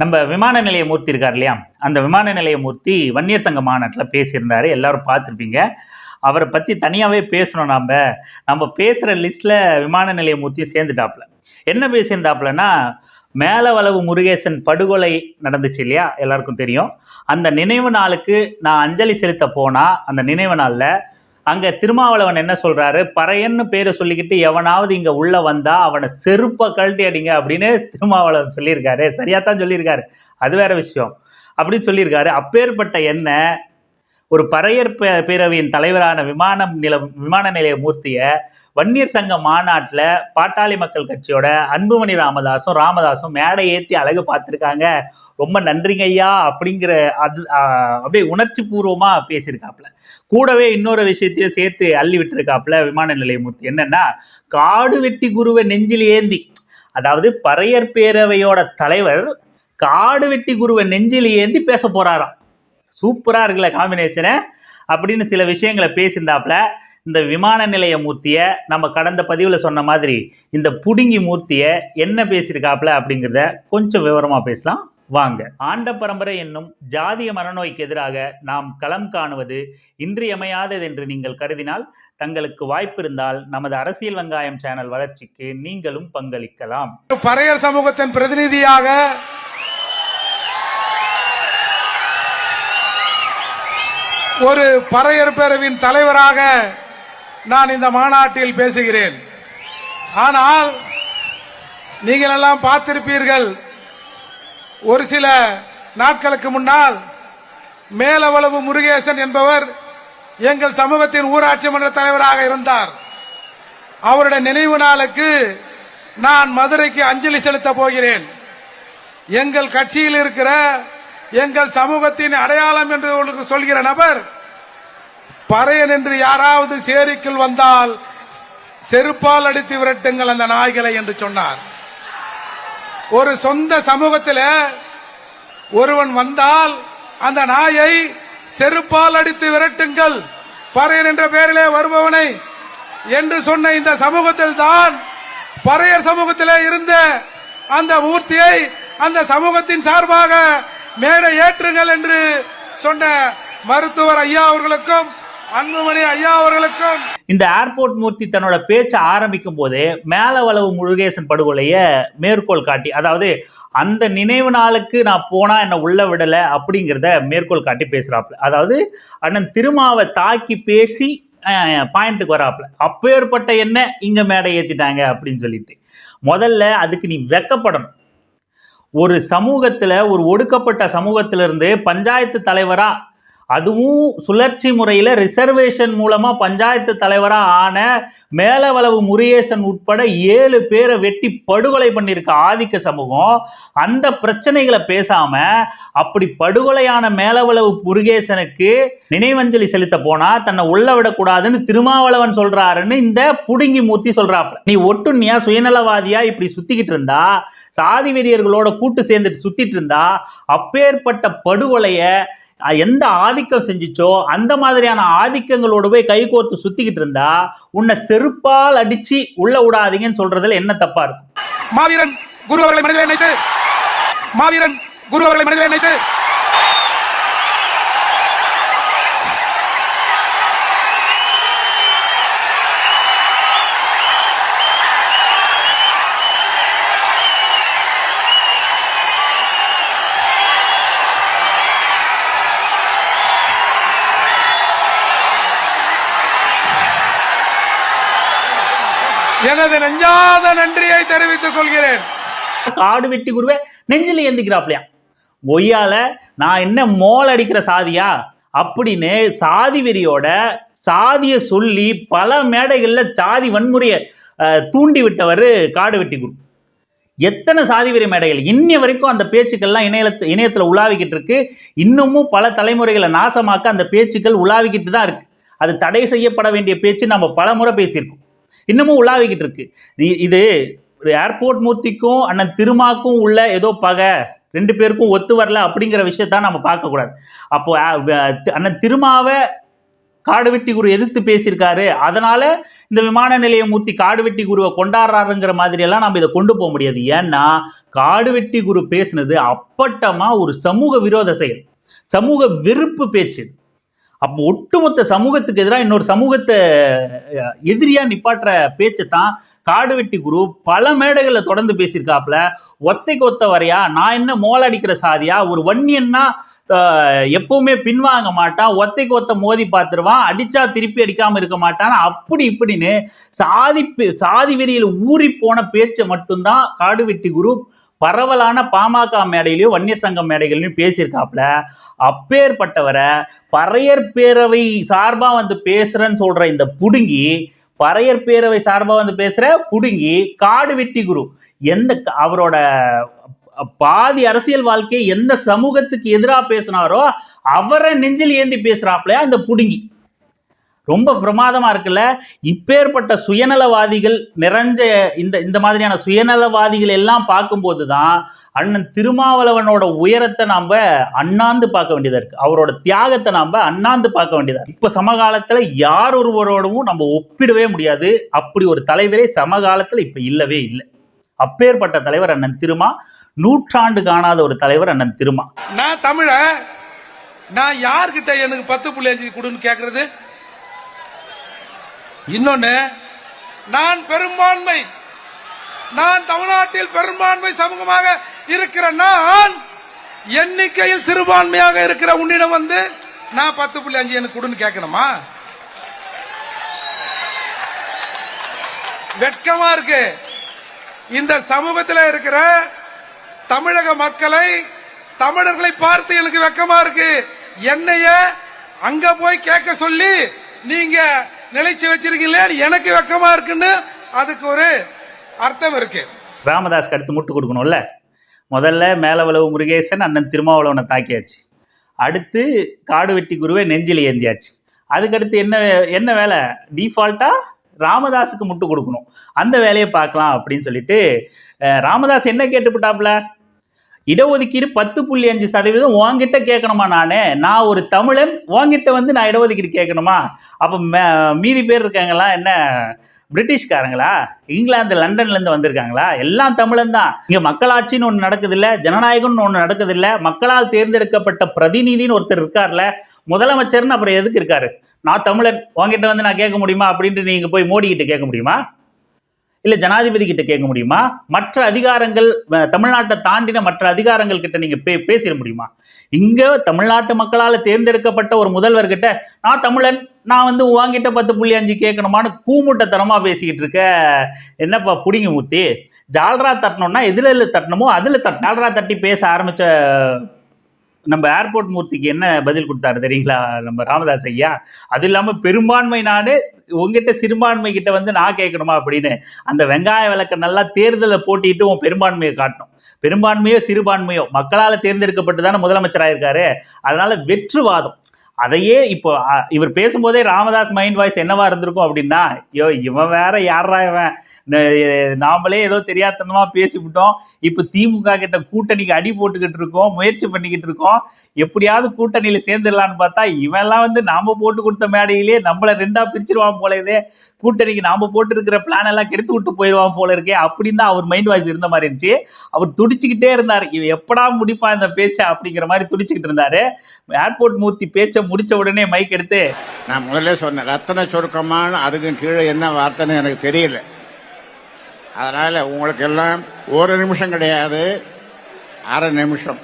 நம்ம விமான நிலைய மூர்த்தி இருக்கார் இல்லையா? அந்த விமான நிலைய மூர்த்தி வன்னியர் சங்க மாநாட்டில் பேசியிருந்தார். எல்லாரும் பார்த்துருப்பீங்க. அவரை பற்றி தனியாகவே பேசணும் நாம். நம்ம பேசுகிற லிஸ்ட்டில் விமான நிலைய மூர்த்தி சேர்ந்துட்டாப்புல. என்ன பேசியிருந்தாப்புலன்னா மேலவளவு முருகேசன் படுகொலை நடந்துச்சு இல்லையா? எல்லாருக்கும் தெரியும். அந்த நினைவு நாளுக்கு நான் அஞ்சலி செலுத்த போனால் அந்த நினைவு நாளில் அங்கே திருமாவளவன் என்ன சொல்கிறாரு பறையன்னு பேரை சொல்லிக்கிட்டு எவனாவது இங்கே உள்ளே வந்தால் அவனை செருப்பை கழட்டி அடிங்க அப்படின்னு திருமாவளவன் சொல்லியிருக்காரு. சரியாக தான் சொல்லியிருக்காரு. அது வேற விஷயம். அப்படின்னு சொல்லியிருக்காரு. அப்பேற்பட்ட என்ன ஒரு பறையர் பே- பேரவையின் தலைவரான விமானம் நில விமான நிலைய மூர்த்தியை வன்னியர் சங்க மாநாட்டில் பாட்டாளி மக்கள் கட்சியோட அன்புமணி ராமதாசும் ராமதாசும் மேடை ஏற்றி அழகு பார்த்துருக்காங்க. ரொம்ப நன்றிங்க ஐயா அப்படிங்கிற அது அப்படியே உணர்ச்சி பூர்வமாக பேசியிருக்காப்புல. கூடவே இன்னொரு விஷயத்தையும் சேர்த்து அள்ளி விட்டுருக்காப்புல விமான நிலைய மூர்த்தி. என்னன்னா காடு வெட்டி குருவை நெஞ்சில் ஏந்தி அதாவது பறையர் பேரவையோட தலைவர் காடு வெட்டி குருவை நெஞ்சில் ஏந்தி பேச போறாராம். சூப்பராக இருக்குல்ல காம்பினேஷனு அப்படின்னு சில விஷயங்களை பேசியிருந்தாப்புல இந்த விமான நிலைய மூர்த்தியை நம்ம கடந்த பதிவில் சொன்ன மாதிரி இந்த புடுங்கி மூர்த்தியை என்ன பேசியிருக்காப்புல அப்படிங்கிறத கொஞ்சம் விவரமாக பேசலாம். வாங்க. ஆண்ட பரம்பரை என்னும் ஜாதிய மனநோய்க்கு எதிராக நாம் களம் காணுவது இன்றியமையாதது என்று நீங்கள் கருதினால் தங்களுக்கு வாய்ப்பிருந்தால் நமது அரசியல் வெங்காயம் சேனல் வளர்ச்சிக்கு நீங்களும் பங்களிக்கலாம். பறையர் சமூகத்தின் பிரதிநிதியாக ஒரு பறையர் பேரவின் தலைவராக நான் இந்த மாநாட்டில் பேசுகிறேன். ஆனால் நீங்கள் எல்லாம் பார்த்திருப்பீர்கள் ஒரு சில நாட்களுக்கு முன்னால் மேலவளவு முருகேசன் என்பவர் எங்கள் சமூகத்தின் ஊராட்சி மன்ற தலைவராக இருந்தார். அவருடைய நினைவு நாளுக்கு நான் மதுரைக்கு அஞ்சலி செலுத்த போகிறேன். எங்கள் கட்சியில் இருக்கிற எங்கள் சமூகத்தின் அடையாளம் என்று உங்களுக்கு சொல்கிற நபர் பறையன் என்று யாராவது சேரிக்குள் வந்தால் செருப்பால் அடித்து விரட்டுங்கள் அந்த நாய்களை என்று சொன்னார். ஒரு சொந்த சமூகத்தில் ஒருவன் வந்தால் அந்த நாயை செருப்பால் அடித்து விரட்டுங்கள் பறையன் என்ற பெயரிலே வருபவனை என்று சொன்ன இந்த சமூகத்தில் தான் பறையர் சமூகத்திலே இருந்த அந்த மூர்த்தியை அந்த சமூகத்தின் சார்பாக மேடை ஏற்றுங்கள் என்று சொன்ன மருத்துவர் ஐயா அவர்களுக்கும் அன்புமணி ஐயா அவர்களுக்கும். இந்த ஏர்போர்ட் மூர்த்தி தன்னோட பேச்சை ஆரம்பிக்கும் போதே மேலவளவு முருகேசன் படுகொலையை மேற்கோள் காட்டி அதாவது அந்த நினைவு நாளுக்கு நான் போனா என்னை உள்ள விடலை அப்படிங்கிறத மேற்கோள் காட்டி பேசுறாப்புல. அதாவது அண்ணன் திருமாவை தாக்கி பேசி பாயிண்ட்டுக்கு வராப்புல. அப்பேற்பட்ட என்ன இங்க மேடை ஏத்திட்டாங்க அப்படின்னு சொல்லிட்டு. முதல்ல அதுக்கு நீ வெக்கப்படணும். ஒரு சமூகத்தில் ஒரு ஒடுக்கப்பட்ட சமூகத்திலிருந்து பஞ்சாயத்து தலைவராக அதுவும் சுழற்சி முறையில் ரிசர்வேஷன் மூலமாக பஞ்சாயத்து தலைவராக ஆன மேலவளவு முருகேசன் உட்பட ஏழு பேரை வெட்டி படுகொலை பண்ணியிருக்க ஆதிக்க சமூகம் அந்த பிரச்சனைகளை பேசாமல் அப்படி படுகொலையான மேலவளவு முருகேசனுக்கு நினைவஞ்சலி செலுத்த போனால் தன்னை உள்ள விடக்கூடாதுன்னு திருமாவளவன் சொல்கிறாருன்னு இந்த புடுங்கி மூர்த்தி சொல்கிறாப்புல நீ ஒட்டுண்ணியா சுயநலவாதியா இப்படி சுற்றிக்கிட்டு இருந்தா சாதி வெறியர்களோட கூட்டு சேர்ந்துட்டு சுற்றிட்டு இருந்தா அப்பேற்பட்ட படுகொலையை எந்த ஆதிக்கம் செஞ்சிச்சோ அந்த மாதிரியான ஆதிக்கங்களோடு போய் கைகோர்த்து சுத்திக்கிட்டு இருந்தா உன்னை செருப்பால் அடிச்சு உள்ள விடாதீங்கன்னு சொல்றதுல என்ன தப்பா இருக்கும்? மாவீரன் குரு அவர்களை மனதில் நினைத்து மாவீரன் குரு அவர்களை மனதில் நினைத்து எனது நெஞ்சாத நன்றியை தெரிவித்துக் கொள்கிறேன். காடு வெட்டி குருவே நெஞ்சில் ஏந்திக்கிறாப்லையா? ஒய்யால நான் என்ன மோல் அடிக்கிற சாதியா? அப்படின்னு சாதி வெறியோட சாதியை சொல்லி பல மேடைகளில் சாதி வன்முறையை தூண்டி விட்டவர் காடு வெட்டி குரு. எத்தனை சாதி வெறி மேடைகள்? இன்னி வரைக்கும் அந்த பேச்சுக்கள்லாம் இணையத்து இணையத்தில் உலாவிக்கிட்டு இருக்கு. இன்னமும் பல தலைமுறைகளை நாசமாக்க அந்த பேச்சுக்கள் உலாவிக்கிட்டு தான் இருக்கு. அது தடை செய்யப்பட வேண்டிய பேச்சு நம்ம பல முறை பேசியிருக்கோம். இன்னமும் உலாவிக்கிட்டு இருக்கு. இது ஏர்போர்ட் மூர்த்திக்கும் அண்ணன் திருமாக்கும் உள்ள ஏதோ பகை. ரெண்டு பேருக்கும் ஒத்து வரல அப்படிங்கிற விஷயத்தான் நம்ம பார்க்கக்கூடாது அப்போ அண்ணன் திருமாவை காடுவெட்டி குரு எதிர்த்து பேசியிருக்காரு. அதனால இந்த விமான நிலைய மூர்த்தி காடுவெட்டி குருவை கொண்டாடுறாருங்கிற மாதிரி எல்லாம் நம்ம இதை கொண்டு போக முடியாது. ஏன்னா காடுவெட்டி குரு பேசினது அப்பட்டமா ஒரு சமூக விரோத செயல். சமூக வெறுப்பு பேச்சு. அப்போ ஒட்டுமொத்த சமூகத்துக்கு எதிராக இன்னொரு சமூகத்தை எதிரியாக எதிரியா நிப்பாட்டுற பேச்சை தான் காடுவெட்டி குரு பல மேடைகளில் தொடர்ந்து பேசியிருக்காப்புல. ஒத்தைக்கு ஒத்த வரையா நான் என்ன மோளடிக்கிற சாதியா ஒரு வன்னியன்னா எப்பவுமே பின்வாங்க மாட்டான் ஒத்தைக்கு ஒத்த மோதி பார்த்துருவான் அடிச்சா திருப்பி அடிக்காம இருக்க மாட்டான் அப்படி இப்படின்னு சாதி சாதி வெறியில் ஊறி போன பேச்சை மட்டும்தான் காடுவெட்டி குரு பரவலான பாமக மேடையிலையும் வன்னியர் சங்கம் மேடைகள்லையும் பேசியிருக்காப்புல. அப்பேற்பட்டவரை பறையர் பேரவை சார்பாக வந்து பேசுறேன்னு சொல்ற இந்த புடுங்கி பறையர் பேரவை சார்பாக வந்து பேசுகிற புடுங்கி காடு வெட்டி குரு. எந்த க- அவரோட பாதி அரசியல் வாழ்க்கையை எந்த சமூகத்துக்கு எதிராக பேசினாரோ அவரை நெஞ்சில் ஏந்தி பேசுறாப்புல அந்த புடுங்கி. ரொம்ப பிரமாதமாக இருக்குல்ல? இப்பேற்பட்ட சுயநலவாதிகள் நிறைஞ்ச இந்த இந்த மாதிரியான சுயநலவாதிகள் எல்லாம் பார்க்கும்போது தான் அண்ணன் திருமாவளவனோட உயரத்தை நாம் அண்ணாந்து பார்க்க வேண்டியதாக இருக்குது அவரோட தியாகத்தை நாம் அண்ணாந்து பார்க்க வேண்டியதாக இருக்கு. இப்போ சமகாலத்தில் யார் ஒருவரோடவும் நம்ம ஒப்பிடவே முடியாது. அப்படி ஒரு தலைவரே சமகாலத்தில் இப்போ இல்லவே இல்லை. அப்பேற்பட்ட தலைவர் அண்ணன் திருமா நூற்றாண்டு காணாத ஒரு தலைவர் அண்ணன் திருமா. நான் தமிழ நான் யார்கிட்ட எனக்கு பத்து புள்ளி அஞ்சு கொடுன்னு கேட்கறது இன்னொன்னு நான் பெரும்பான்மை நான் தமிழ்நாட்டில் பெரும்பான்மை சமூகமாக இருக்கிற நான் எண்ணிக்கையில் சிறுபான்மையாக இருக்கிற உன்னிடம் வந்து நான் பத்து புள்ளி அஞ்சு எனக்கு கொடுன்னு கேட்கணுமா? வெட்கமா இருக்கு. இந்த சமூகத்தில் இருக்கிற தமிழக மக்களை தமிழர்களை பார்த்து எனக்கு வெக்கமா இருக்கு. என்னைய அங்க போய் கேட்க சொல்லி நீங்க நிலைச்சு வச்சிருக்கீங்களே எனக்கு வெக்கமா இருக்குன்னு அதுக்கு ஒரு அர்த்தம் இருக்கு. ராமதாஸ்க்கு அடுத்து முட்டு கொடுக்கணும்ல? முதல்ல மேலவளவு முருகேசன் அண்ணன் திருமாவளவனை தாக்கியாச்சு. அடுத்து காடு வெட்டி குருவை நெஞ்சில் ஏந்தியாச்சு. அதுக்கடுத்து என்ன என்ன வேலை? டிஃபால்ட்டாக ராமதாஸுக்கு முட்டு கொடுக்கணும். அந்த வேலையை பார்க்கலாம் அப்படின்னு சொல்லிட்டு ராமதாஸ் என்ன கேட்டுப்பட்டாப்ல இடஒதுக்கீடு பத்து புள்ளி அஞ்சு சதவீதம் உங்ககிட்ட கேட்கணுமா நானே? நான் ஒரு தமிழன் உன்கிட்ட வந்து நான் இடஒதுக்கீடு கேட்கணுமா? அப்போ மீதி பேர் இருக்காங்களா என்ன பிரிட்டிஷ்காரங்களா? இங்கிலாந்து லண்டன்லேருந்து வந்திருக்காங்களா? எல்லாம் தமிழன் தான். இங்கே மக்களாட்சின்னு ஒன்று நடக்குது இல்லை ஜனநாயகம்னு ஒன்று நடக்குதில்ல மக்களால் தேர்ந்தெடுக்கப்பட்ட பிரதிநிதின்னு ஒருத்தர் இருக்கார்ல முதலமைச்சர்னு அப்புறம் எதுக்கு இருக்காரு? நான் தமிழன் உங்ககிட்ட வந்து நான் கேட்க முடியுமா? அப்படின்ட்டு நீங்கள் போய் மோடிக்கிட்ட கேட்க முடியுமா? இல்லை ஜனாதிபதி கிட்ட கேட்க முடியுமா? மற்ற அதிகாரங்கள் தமிழ்நாட்டை தாண்டின மற்ற அதிகாரங்கள் கிட்ட நீங்க பே பேசிட முடியுமா? இங்க தமிழ்நாட்டு மக்களால் தேர்ந்தெடுக்கப்பட்ட ஒரு முதல்வர் கிட்ட நான் தமிழன் நான் வந்து வாங்கிட்ட பத்து புள்ளி அஞ்சு கேட்கணுமான்னு கூமுட்டத்தனமா பேசிக்கிட்டு இருக்க. என்னப்பா புடிங்க மூர்த்தி? ஜால்ரா தட்டணும்னா எதுல எதுல தட்டணுமோ அதுல தட் ஜால்ரா தட்டி பேச ஆரம்பிச்ச நம்ம ஏர்போர்ட் மூர்த்திக்கு என்ன பதில் கொடுத்தாரு தெரியுங்களா? நம்ம ராமதாஸ் ஐயா? அது இல்லாமல் பெரும்பான்மை நாடு உங்ககிட்ட சிறுபான்மை கிட்ட வந்து நான் கேட்கணுமா அப்படின்னு? அந்த வெங்காய விளக்க நல்லா தேர்தலை போட்டிட்டு உன் பெரும்பான்மையை காட்டணும். பெரும்பான்மையோ சிறுபான்மையோ மக்களால் தேர்ந்தெடுக்கப்பட்டு தானே முதலமைச்சராயிருக்காரு அதனால வெற்றுவாதம். அதையே இப்போ இவர் பேசும்போதே ராமதாஸ் மைண்ட் வாய்ஸ் என்னவா இருந்திருக்கும் அப்படின்னா ஐயோ இவன் வேற யாரா இவன்? நாமளே ஏதோ தெரியாதனமா பேசிவிட்டோம். இப்போ திமுக கிட்ட கூட்டணிக்கு அடி போட்டுக்கிட்டு இருக்கோம் முயற்சி பண்ணிக்கிட்டு இருக்கோம். எப்படியாவது கூட்டணியில் சேர்ந்துடலான்னு பார்த்தா இவன்லாம் வந்து நாம் போட்டு கொடுத்த மேடையிலே நம்மள ரெண்டாக பிரிச்சிருவான் போல இதே கூட்டணிக்கு நாம் போட்டிருக்கிற பிளான் எல்லாம் கெடுத்து விட்டு போயிடுவான் போல இருக்கே. அப்படின்னு தான் அவர் மைண்ட் வாய்ஸ் இருந்த மாதிரி இருந்துச்சு. அவர் துடிச்சுக்கிட்டே இருந்தார். இவன் எப்படா முடிப்பான் இந்த பேச்சை அப்படிங்கிற மாதிரி துடிச்சுக்கிட்டு இருந்தார். ஏர்போர்ட் மூர்த்தி பேச்சை முடிச்ச உடனே மைக் எடுத்து நான் முதல்ல சொன்னேன் ரத்தன சுருக்கமான அதுக்கும் கீழே என்ன வார்த்தைன்னு எனக்கு தெரியல. அதனால உங்களுக்கு எல்லாம் ஒரு நிமிஷம் கிடையாது. அரை நிமிஷம்.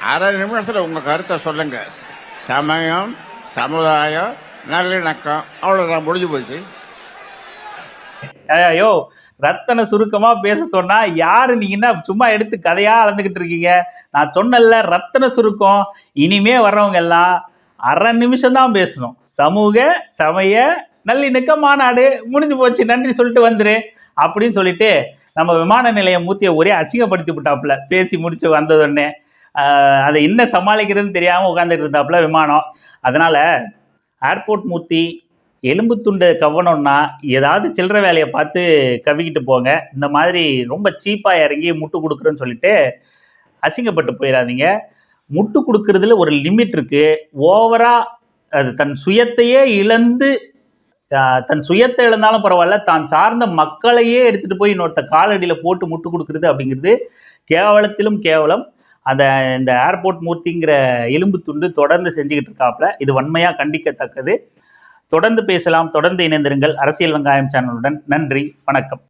அரை நிமிஷத்துல உங்க கருத்தை சொல்லுங்க. சமயம் சமுதாயம் நல்லிணக்கம் அவ்வளவுதான். முடிஞ்சு போச்சு. ஐயோ ரத்தன சுருக்கமா பேச சொன்னா யாரு நீங்க என்ன சும்மா எடுத்து கதையா அளந்துகிட்டு இருக்கீங்க? நான் சொன்னல ரத்தன சுருக்கம். இனிமே வர்றவங்க எல்லாம் அரை நிமிஷம் தான் பேசணும். சமூக சமய நல்லிணக்க மாநாடு முடிஞ்சு போச்சு நன்றி சொல்லிட்டு வந்துரு அப்படின்னு சொல்லிட்டு நம்ம விமான நிலையம் மூர்த்தியை ஒரே அசிங்கப்படுத்தி விட்டாப்புல. பேசி முடிச்சு வந்ததுடனே அதை என்ன சமாளிக்கிறதுன்னு தெரியாமல் உட்காந்துட்டு இருந்தாப்புல விமானம். அதனால் ஏர்போர்ட் மூர்த்தி எலும்பு துண்டை கவனம்னா ஏதாவது சில்லற வேலையை பார்த்து கவிக்கிட்டு போங்க. இந்த மாதிரி ரொம்ப சீப்பாக இறங்கி முட்டு கொடுக்குறேன்னு சொல்லிட்டு அசிங்கப்பட்டு போயிடாதீங்க. முட்டு கொடுக்கறதுல ஒரு லிமிட் இருக்குது ஓவரா அது தன் சுயத்தையே இழந்து தன் சுயத்தை இழந்தாலும் பரவாயில்ல தான் சார்ந்த மக்களையே எடுத்துகிட்டு போய் இன்னொருத்த காலடியில் போட்டு முட்டு கொடுக்குறது அப்படிங்கிறது கேவலத்திலும் கேவலம். அந்த இந்த ஏர்போர்ட் மூர்த்திங்கிற எலும்பு துண்டு தொடர்ந்து செஞ்சுக்கிட்டு இருக்காப்புல. இது வன்மையாக கண்டிக்கத்தக்கது. தொடர்ந்து பேசலாம் தொடர்ந்து இணைந்திருங்கள். அரசியல் வெங்காயம் சேனலுடன் நன்றி வணக்கம்.